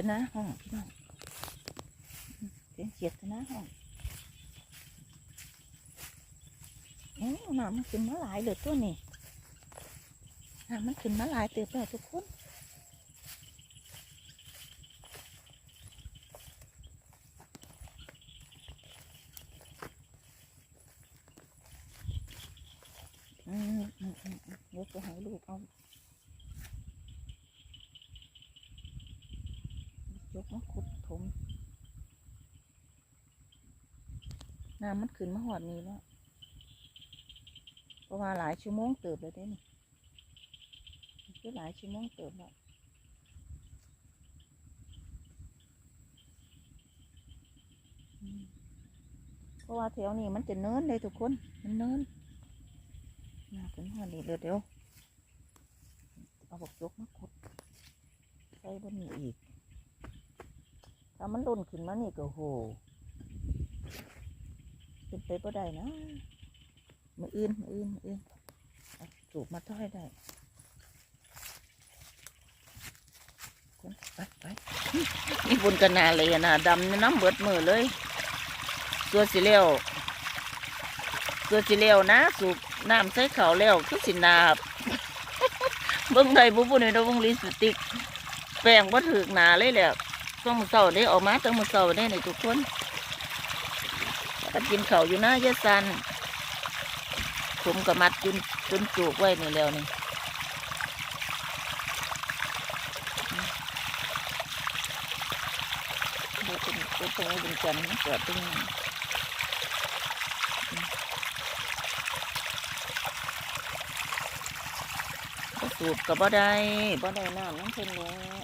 เสียดจะหน้าห้องพี่น้องเสียงเสียดจะหน้าห้องโอ้น้ำมันขึ้นมาหลายเลยตัวนี้น้ำมันขึ้นมาหลายเติบแล้วทุกคนอืมอืมอืมอืมเดี๋ยวจะให้ลูกเอาย กมาขุดถมน้ำมันขึ้นมาหอดนี้แล้วเพราะว่าหลายชั่วโมงเติบเลยเด้นี่คือหลายชั่วโมงเติบแล้วเพราะว่าแถวนี้มันจะเนินเลยทุกคน มันเนินน่าเป็นหัวนี่เดี๋ยวเดี๋ยวเอาบกยกมาขุดใส่บนนี้อีก ถ้ามันล่นขึ้นมานี่ก็โหเป็นไปบ่ได้นะมืออื่นมืออื่นมืออื่นสูบมาถ้อยได้คนไปไปนี่บนกันนาเลยนะดำน้ำเบิดมือเลยตัวสีเหลวตัวสีเหลวนะสูบน้ำใส่เขาแล้วคือสินาบเบิ้งใดบุบุในเราเบิ้งลิสติก แป้งบ่ถึกหนาเลยแหละ ต้องมือเสาได้ออกมาต้องมือเสาได้ในทุกคนก็กินเขาวอยู่นะยะซันผมกับมัดจนจนจูกไว้นี่แล้วนี่เราเป็นเป็นตรงนี้เป็นจันทร์มันเกิดตรงนี้ก็สูบกับบ่ได้บ่ได้น้ำน้ำเพิ่นเลย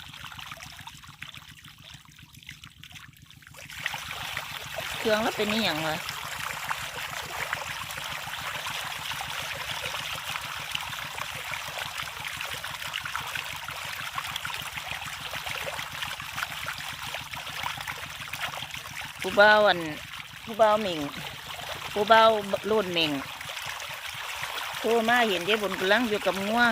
เค รื่องแล้วเป็นนี่อย่างวะผู้เบาอันผู้เบาหมิงผู้เบารุ่นหมิงโทรมาเห็นยายบุญกำลังอยู่กับงัว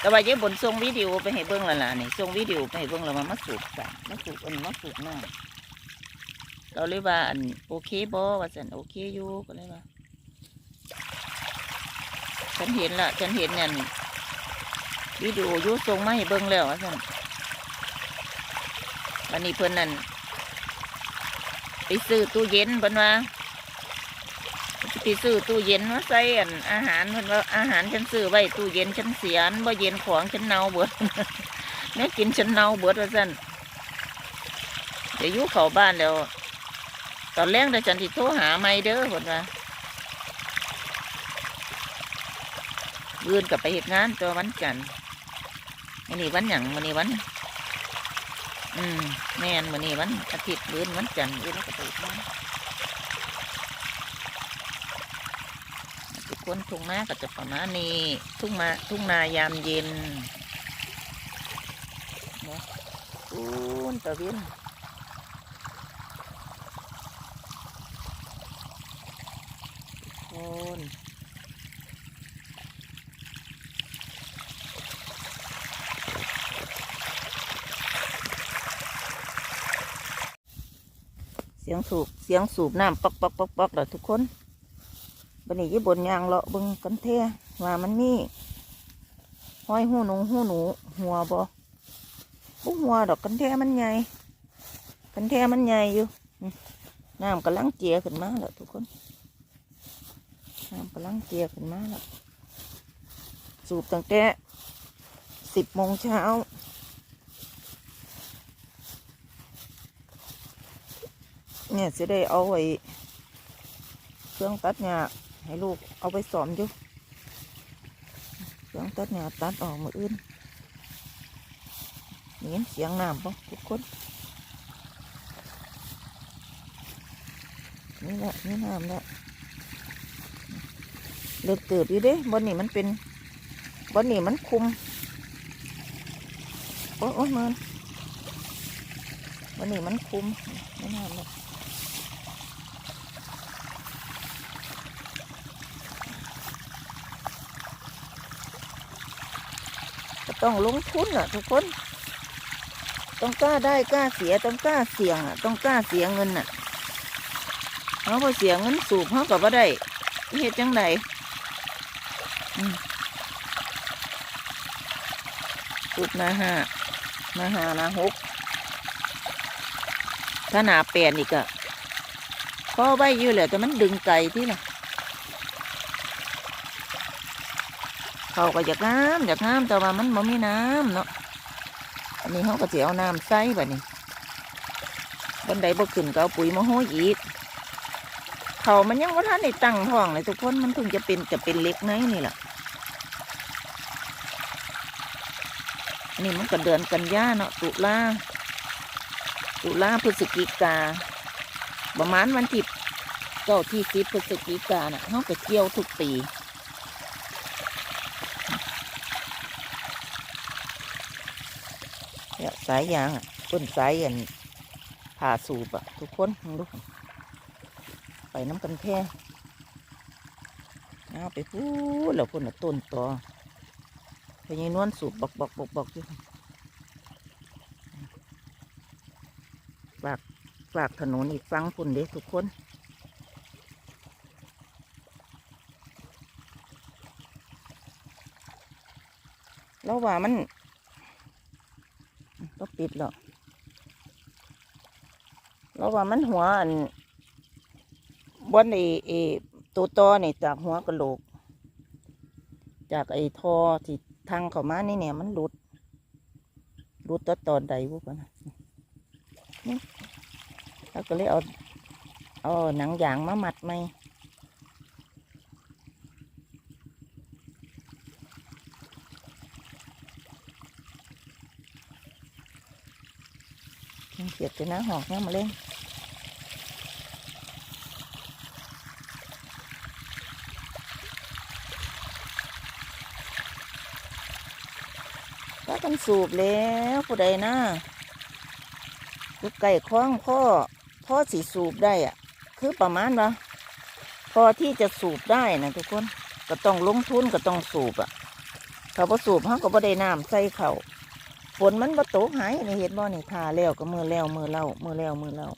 แต่ว่ายายบนส่งวิดีโอไปให้เบิ้งละล่ะนี่ส่งวิดีโอไปให้เบิ้งล้วมามาสูบกันมาสูบอันมาสูบน้ำ เราเลยว่าอันโอเคบอว่าสันโอเคอยู่ก็เลยว่า ฉันเห็นละฉันเห็นเนี่ยวิดีโอยูส่งมาให้เบิ้งแล้วว่าสันวันนี้เพิ่นนั่นไปซื้อตู้เย็นเพิ่นว่าไปซื้อตู้เย็นมาใส่อันอาหารเพิ่นว่าอาหารฉันซื้อไว้ตู้เย็นฉันเสียนบ่เย็นของฉันเน่าเบิดแม่กินฉันเน่าเบิดว่าซั่นเดี๋ยวยู่เข้าบ้านแล้ว ตอนแรกแต่ฉันสิโทรหาไม่เด้อเพิ่นว่ายืนกับไปเหตุงานตัววันจันทร์มื้อนี้วันหยังมื้อนี้วัน อืมแม่นมื้อนี้วันอาทิตย์ยืนวันจันทร์ยืนแล้วก็ไปเฮ็ดงานทุกคนทุ่งนาก็จะประมาณนี้ ทุ่งมาทุ่งนายามเย็นเนาะอูนตะเวนทุกค นเสียงสูบเสียงสูบน้ำป๊อกป๊อกป๊อกป๊อกแล้วทุกคนบันนี้ยี่บนยางเลาะบึงกันเทว่ามันมีห้อยหูหนูหูหนู หัวบ่บุหัวดอกกันแท้มันใหญ่กันแท้มันใหญ่อยู่น้ำกำลังเจียขึ้นมาแล้วทุกคน น้ำกำลังเจียขึ้นมาแล้วสูบตั้งแต่สิบโมงเช้าเนี่ยจะได้เอาไว้เครื่องตัดหญ้าให้ลูกเอาไปสอนอยู่เครื่องตัดหญ้าตัดออกมืออื่นนี่เสียงน้ำปะทุกคนนี่แหละนี่น้ำแล้ว เลือกเติบอยู่เด้บนนี้มันเป็นบนนี้มันคุมโอ้โอ้ยมันบนนี้มันคุมนี่น้ำแล้วก็ต้องลงทุนอะ ทุกคน ต้องกล้าได้กล้าเสียต้องกล้าเสี่ยงอะ ต้องกล้าเสียเงินอะเขาพอเสียเงินสูบเขากับว่าได้เฮ็ดจังไดอืม สูบหนาห้าหนาห้าหนาหกถ้าหนาแปดอีกอะก็ไว้อยู่แหละแต่มันดึงไกลที่น่ะเขาก็อยากน้ำอยากน้ำแต่ว่ามันบ่มีน้ำเนาะอันนี้เขาก็จะเอาน้ำใส่แบบนี้บันไดบ่ขึ้นก็เอาปุ๋ยมาโห้อยอีกเขามันยังว่าท่านในตั้งท้องเลยทุกคนมันเพิ่งจะเป็นจะเป็นเล็กน้อยนี่แหละ นนี้มันก็เดือนกันยาเนาะตุลาตุลาพฤศจิกา ประมาณวันที่เก้าที่สิบพฤศจิกาน่ะเขาก็เกี่ยวทุกปีเนี่ยสายยางอะต้นสายอันผ่าสูบอะ ทุกคนมึงดูไปน้ำกันแค่เอาไปพูดแล้วคนน่ะต้นต่อ ไปยัยนวลสูบบอกบอกบอกบอกอยู่ฝากฝากถนนอีกฟังพุ่นเด้ทุกคนแล้วว่ามันก็ปิดหรอกแล้วว่ามันหัวอันบนไอไอตัวตอนี่จากหัวกระโหลก จากไอท่อที่ ทางเข้ามานี่เนี่ยมันหลุดหลุดตอนตอนใดวุ้ปะนะแล้วก็เลยเอาเอาหนังยางมามัดไหมเสียดจะนะหอกเนี่ยมาเล่นันสูบแล้วผู้ใดนะลูกไก่คล้องพ่อพ่อสีสูบได้อะคือประมาณว่าพอที่จะสูบได้นะทุกคนก็ต้องลงทุนก็ต้องสูบอะเขาพอสูบเขาก็บ่ได้น้ำใส่เขาฝนมันบ่ตกหายในเห็ดบ่นี่ทาแล้วก็มือแล้วมือเล่ามือแล้วมือเล่า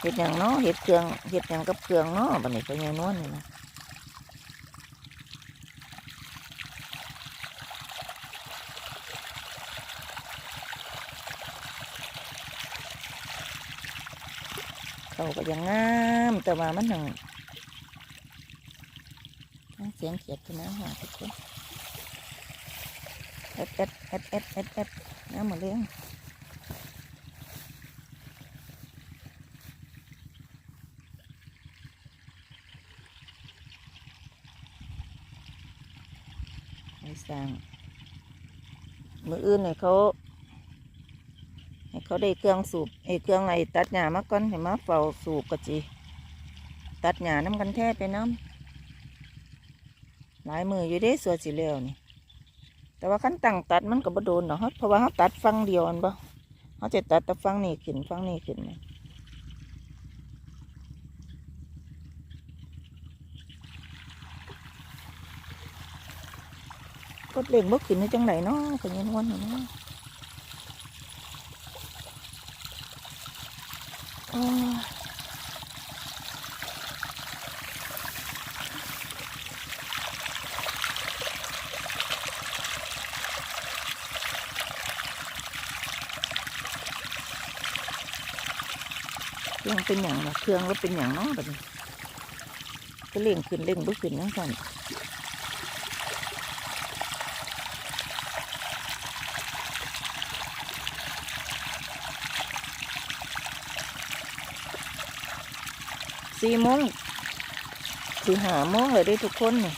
เห็ดอย่างเนาะเห็ดเครื่องเห็ดอย่างกับเครื่องเนาะบันนี้ก็ยังนวลนี่นะาก็ยังงามแต่ว่ามันหนังเสียงเขียดคือน้ำหาทุกคนเอ็ดเอ็ดเอ็ดเอ็ดเอ็ดเอ็ดน้ำมาเลี้ยงไอสร้างมืออื่นเนี่ยเขา เขาได้เครื่องสูบไอ้เครื่องไอ้ตัดหญ้ามาก่อนให้มาเฝ้าสูบกะจีตัดหญ้าน้ำกันแท้ไปน้ำหลายมืออยู่เด้ส่วสีเหลวนี่ แต่ว่าขั้นตั้งตัดมันก็บ่โดนหรอกเพราะว่าเขาตัดฟังเดียวอันบ่เขาจะตัดแต่ฟังนี่ขึ้นฟังนี่ขึ้นนะก็เล่งบ่ขึ้นในจังไหนเนาะเป็นยังวันเนาะโอ้ย เครื่องเป็นอย่างนะเครื่องก็เป็นอย่างน้องแบบนี้ก็เล่งขึ้นเล่งลุกขึ้นนั่งสั่น สี่โมงสี่หาโมงเลยได้ทุกคนเนี่ย